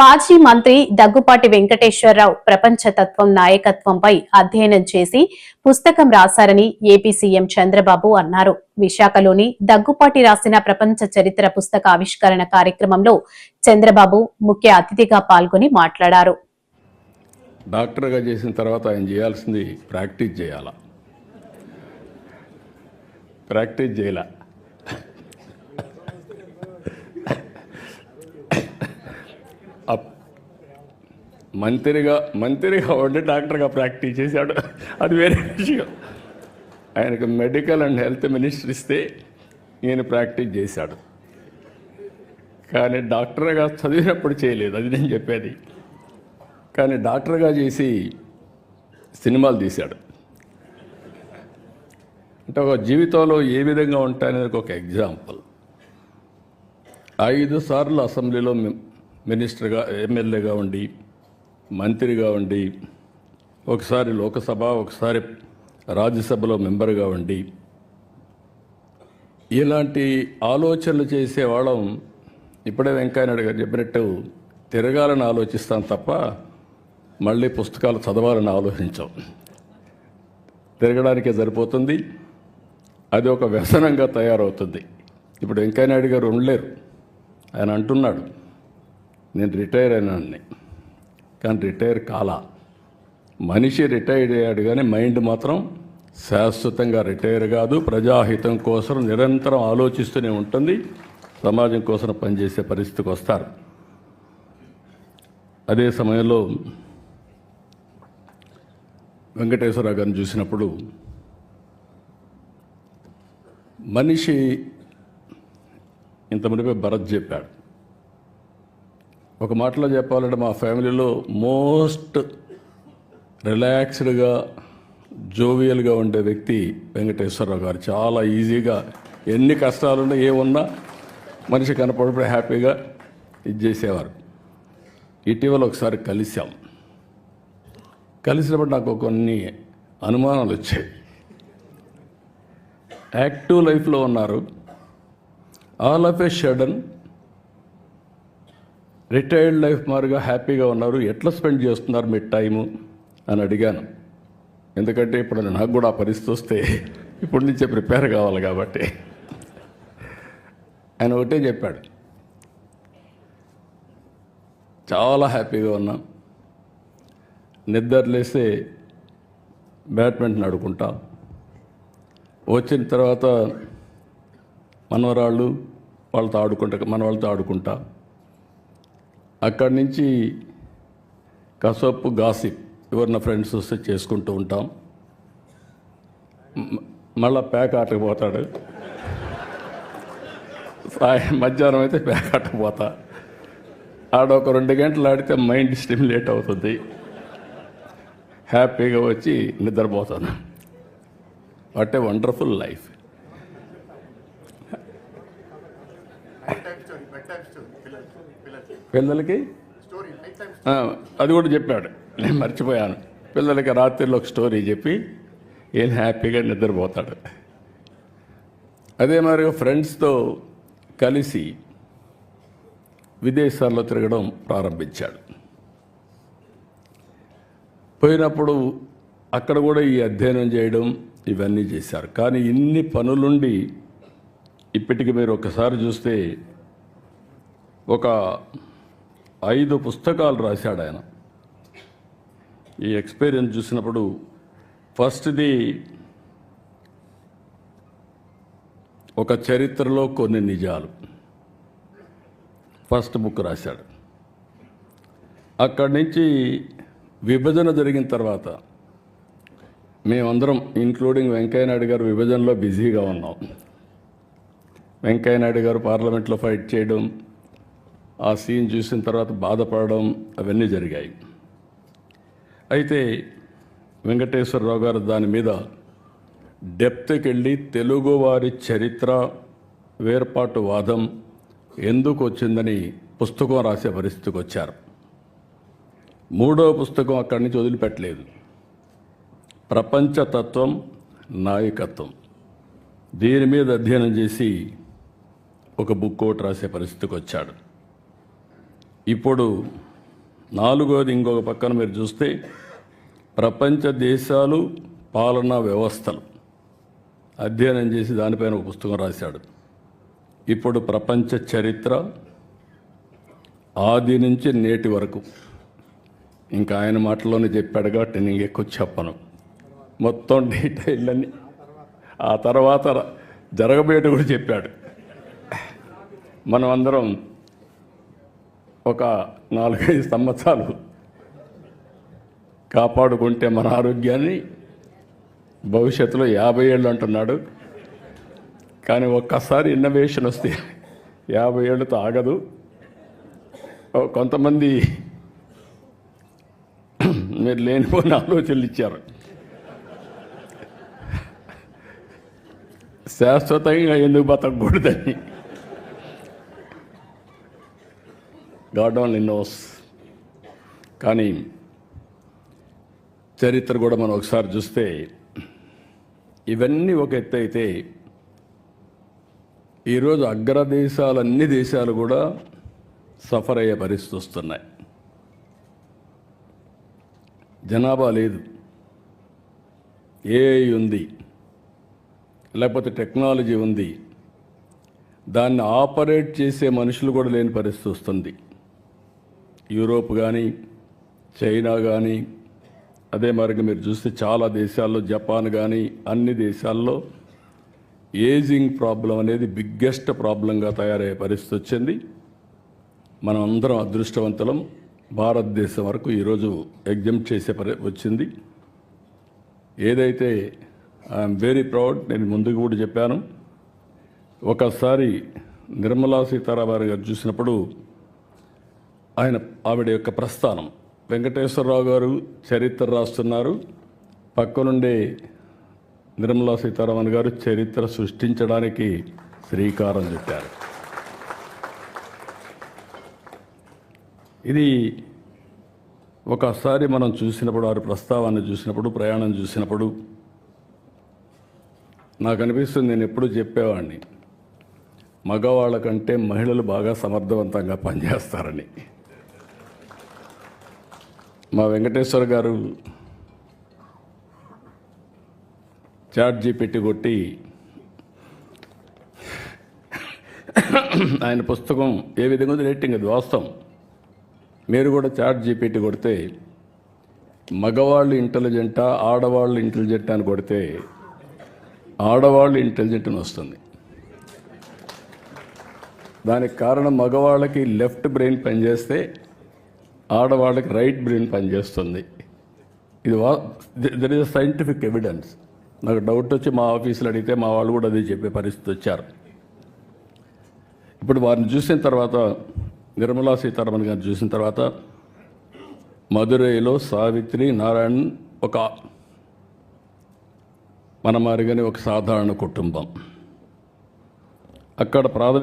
మాజీ మంత్రి దగ్గుపాటి వెంకటేశ్వరరావు ప్రపంచ తత్వం నాయకత్వంపై అధ్యయనం చేసి పుస్తకం రాశారని ఏపీ సీఎం చంద్రబాబు అన్నారు. విశాఖలోని దగ్గుపాటి రాసిన ప్రపంచ చరిత్ర పుస్తక ఆవిష్కరణ కార్యక్రమంలో చంద్రబాబు ముఖ్య అతిథిగా పాల్గొని మాట్లాడారు. డాక్టర్గా చేసిన తర్వాత ఆయన చేయాల్సింది ప్రాక్టీస్ చేయాల? ప్రాక్టీస్ చేయాల? మంత్రిగా మంత్రిగా ఉండి డాక్టర్గా ప్రాక్టీస్ చేశాడు. అది వేరే విషయం. ఆయనకు మెడికల్ అండ్ హెల్త్ మినిస్టర్ ఇస్తే ఈయన ప్రాక్టీస్ చేశాడు. కానీ డాక్టర్గా చదివినప్పుడు చేయలేదు అది నేను చెప్పేది. కానీ డాక్టర్గా చేసి సినిమాలు తీశాడు. అంటే ఒక జీవితంలో ఏ విధంగా ఉంటాయనేది ఒక ఎగ్జాంపుల్. ఐదు సార్లు అసెంబ్లీలో మి- మినిస్టర్గా ఎమ్మెల్యేగా ఉండి మంత్రిగా ఉండి ఒకసారి లోకసభ ఒకసారి రాజ్యసభలో మెంబర్గా ఉండి ఇలాంటి ఆలోచనలు చేసేవాళ్ళం ఇప్పుడే వెంకయ్యనాయుడు గారు చెప్పినట్టు తిరగాలని ఆలోచిస్తాం తప్ప మళ్ళీ పుస్తకాలు చదవాలని ఆలోచించాం. తిరగడానికే సరిపోతుంది. అది ఒక వ్యసనంగా తయారవుతుంది. ఇప్పుడు వెంకయ్యనాయుడు గారు ఉండలేరు. ఆయన అంటున్నాడు నేను రిటైర్ అయినాన్ని. కానీ రిటైర్ కాలా మనిషి రిటైర్ అయ్యాడు కానీ మైండ్ మాత్రం శాశ్వతంగా రిటైర్ కాదు ప్రజాహితం కోసం నిరంతరం ఆలోచిస్తూనే ఉంటుంది సమాజం కోసం పనిచేసే పరిస్థితికి వస్తారు అదే సమయంలో వెంకటేశ్వరరావు గారిని చూసినప్పుడు మనిషి ఇంత మునిపే భరత్ చెప్పాడు ఒక మాటలో చెప్పాలంటే మా ఫ్యామిలీలో మోస్ట్ రిలాక్స్డ్గా జోవియల్గా ఉండే వ్యక్తి వెంకటేశ్వరరావు గారు. చాలా ఈజీగా ఎన్ని కష్టాలున్నా ఏమున్నా మనిషి కనపడప్పుడు హ్యాపీగా ఇది చేసేవారు. ఇటీవల ఒకసారి కలిసాం కలిసినప్పుడు నాకు కొన్ని అనుమానాలు వచ్చాయి. యాక్టివ్ లైఫ్లో ఉన్నారు. All of a sudden retired life మారుగా హ్యాపీగా ఉన్నారు. ఎట్లా స్పెండ్ చేస్తున్నారు మీ టైము? అని అడిగాను. ఎందుకంటే ఇప్పుడు నాకు కూడా ఆ పరిస్థితి వస్తే ఇప్పటి నుంచే ప్రిపేర్ కావాలి కాబట్టి. ఆయన ఒకటే చెప్పాడు. చాలా హ్యాపీగా ఉన్నాం. నిద్ర లేస్తే బ్యాడ్మింటన్ ఆడుకుంటా. వచ్చిన తర్వాత మనవరాళ్ళు వాళ్ళతో ఆడుకుంటా మన వాళ్ళతో ఆడుకుంటా. అక్కడి నుంచి కసపు గాసిప్ ఎవరిన ఫ్రెండ్స్ వస్తే చేసుకుంటూ ఉంటాం. మళ్ళా ప్యాక్ ఆటకు పోతాడు. సాయం మధ్యాహ్నం అయితే ప్యాక్ ఆటకు పోతా. ఆడ ఒక రెండు గంటలు ఆడితే మైండ్ స్టిమ్యులేట్ అవుతుంది. హ్యాపీగా వచ్చి నిద్రపోతాను. What a wonderful life. పిల్లలకి? అది కూడా చెప్పాడు. నేను మర్చిపోయాను. పిల్లలకి రాత్రిలో ఒక స్టోరీ చెప్పి ఏం హ్యాపీగా నిద్రపోతాడు. అదే మరి ఫ్రెండ్స్తో కలిసి విదేశాల్లో తిరగడం ప్రారంభించాడు. పోయినప్పుడు అక్కడ కూడా ఈ అధ్యయనం చేయడం ఇవన్నీ చేశారు. కానీ ఇన్ని పనులుండి ఇప్పటికి మీరు ఒకసారి చూస్తే ఒక ఐదు పుస్తకాలు రాశాడు ఆయన ఈ ఎక్స్పీరియన్స్ చూసినప్పుడు ఫస్ట్ది ఒక చరిత్రలో కొన్ని నిజాలు. ఫస్ట్ బుక్ రాశాడు. అక్కడి నుంచి విభజన జరిగిన తర్వాత మేమందరం ఇంక్లూడింగ్ వెంకయ్యనాయుడు గారు విభజనలో బిజీగా ఉన్నాం. వెంకయ్యనాయుడు గారు పార్లమెంట్లో ఫైట్ చేయడం ఆ సీన్ చూసిన తర్వాత బాధపడడం అవన్నీ జరిగాయి. అయితే వెంకటేశ్వరరావు గారు దాని మీద డెప్త్కి వెళ్ళి తెలుగువారి చరిత్ర వేర్పాటు వాదం ఎందుకు వచ్చిందని పుస్తకం రాసే పరిస్థితికి వచ్చారు. మూడవ పుస్తకం అక్కడి నుంచి వదిలిపెట్టలేదు. ప్రపంచతత్వం నాయకత్వం. దీని మీద అధ్యయనం చేసి ఒక బుక్ ఒకటి రాసే పరిస్థితికి వచ్చాడు. ఇప్పుడు నాలుగోది ఇంకొక పక్కన మీరు చూస్తే ప్రపంచ దేశాలు పాలనా వ్యవస్థలు. అధ్యయనం చేసి దానిపైన ఒక పుస్తకం రాశాడు. ఇప్పుడు ప్రపంచ చరిత్ర ఆది నుంచి నేటి వరకు. ఇంకా ఆయన మాటలోనే చెప్పాడు కాబట్టి నేను ఎక్కువ చెప్పను. మొత్తం డీటెయిల్ అన్ని ఆ తర్వాత జరగబోయేటి కూడా చెప్పాడు. మనం అందరం ఒక నాలుగైదు సంవత్సరాలు కాపాడుకుంటే మన ఆరోగ్యాన్ని భవిష్యత్తులో యాభై ఏళ్ళు అంటున్నాడు. కానీ ఒక్కసారి ఇన్నోవేషన్ వస్తే యాభై ఏళ్ళతో ఆగదు. కొంతమంది మీరు లేనిపోయిన ఆలోచనలు ఇచ్చారు. శాశ్వతంగా ఎందుకు బతకూడదని గాడ్ ఓన్లీ నోస్. కానీ చరిత్ర కూడా మనం ఒకసారి చూస్తే ఇవన్నీ ఒక ఎత్తు అయితే ఈరోజు అగ్రదేశాలు అన్ని దేశాలు కూడా సఫర్ అయ్యే పరిస్థితి వస్తున్నాయి. జనాభా లేదు. ఏఐ ఉంది. లేకపోతే టెక్నాలజీ ఉంది. దాన్ని ఆపరేట్ చేసే మనుషులు కూడా లేని పరిస్థితి వస్తుంది. యూరోప్ కానీ చైనా కానీ అదే మరిగా మీరు చూస్తే చాలా దేశాల్లో జపాన్ కానీ అన్ని దేశాల్లో ఏజింగ్ ప్రాబ్లం అనేది బిగ్గెస్ట్ ప్రాబ్లంగా తయారయ్యే పరిస్థితి వచ్చింది. మనం అందరం అదృష్టవంతులం. భారతదేశం వరకు ఈరోజు ఎగ్జామ్ చేసే పరి వచ్చింది. ఏదైతే ఐఎమ్ వెరీ ప్రౌడ్ నేను ముందుకు కూడా చెప్పాను. ఒకసారి నిర్మలా సీతారామన్ గారు చూసినప్పుడు ఆయన ఆవిడ యొక్క ప్రస్థానం. వెంకటేశ్వరరావు గారు చరిత్ర రాస్తున్నారు. పక్కనుండే నిర్మలా సీతారామన్ గారు చరిత్ర సృష్టించడానికి శ్రీకారం చుట్టారు. ఇది ఒకసారి మనం చూసినప్పుడు వారి ప్రస్తావాన్ని చూసినప్పుడు ప్రయాణం చూసినప్పుడు నాకు అనిపిస్తుంది నేను ఎప్పుడు చెప్పేవాడిని. మగవాళ్ళ కంటే మహిళలు బాగా సమర్థవంతంగా పనిచేస్తారని. మా వెంకటేశ్వర గారు చాట్ జీపెట్టి కొట్టి ఆయన పుస్తకం ఏ విధంగా ఉంది రేటింగ్ అది వాస్తవం. మీరు కూడా చాట్ జీపీటీ కొడితే మగవాళ్ళు ఇంటెలిజెంటా ఆడవాళ్ళు ఇంటెలిజెంట్ అని కొడితే ఆడవాళ్ళు ఇంటెలిజెంట్ అని వస్తుంది. దానికి కారణం మగవాళ్ళకి లెఫ్ట్ బ్రెయిన్ పనిచేస్తే ఆడవాళ్ళకి రైట్ బ్రెయిన్ పనిచేస్తుంది. ఇది whether is scientific evidence నాకు డౌట్ వచ్చి మా ఆఫీసులో అడిగితే మా వాళ్ళు కూడా అదే చెప్పే పరిస్థితి వచ్చారు. ఇప్పుడు వారిని చూసిన తర్వాత నిర్మలా సీతారామన్ గారిని చూసిన తర్వాత మధురైలో సావిత్రి నారాయణ్ ఒక మన మారిగానే ఒక సాధారణ కుటుంబం. అక్కడ ప్రాథమిక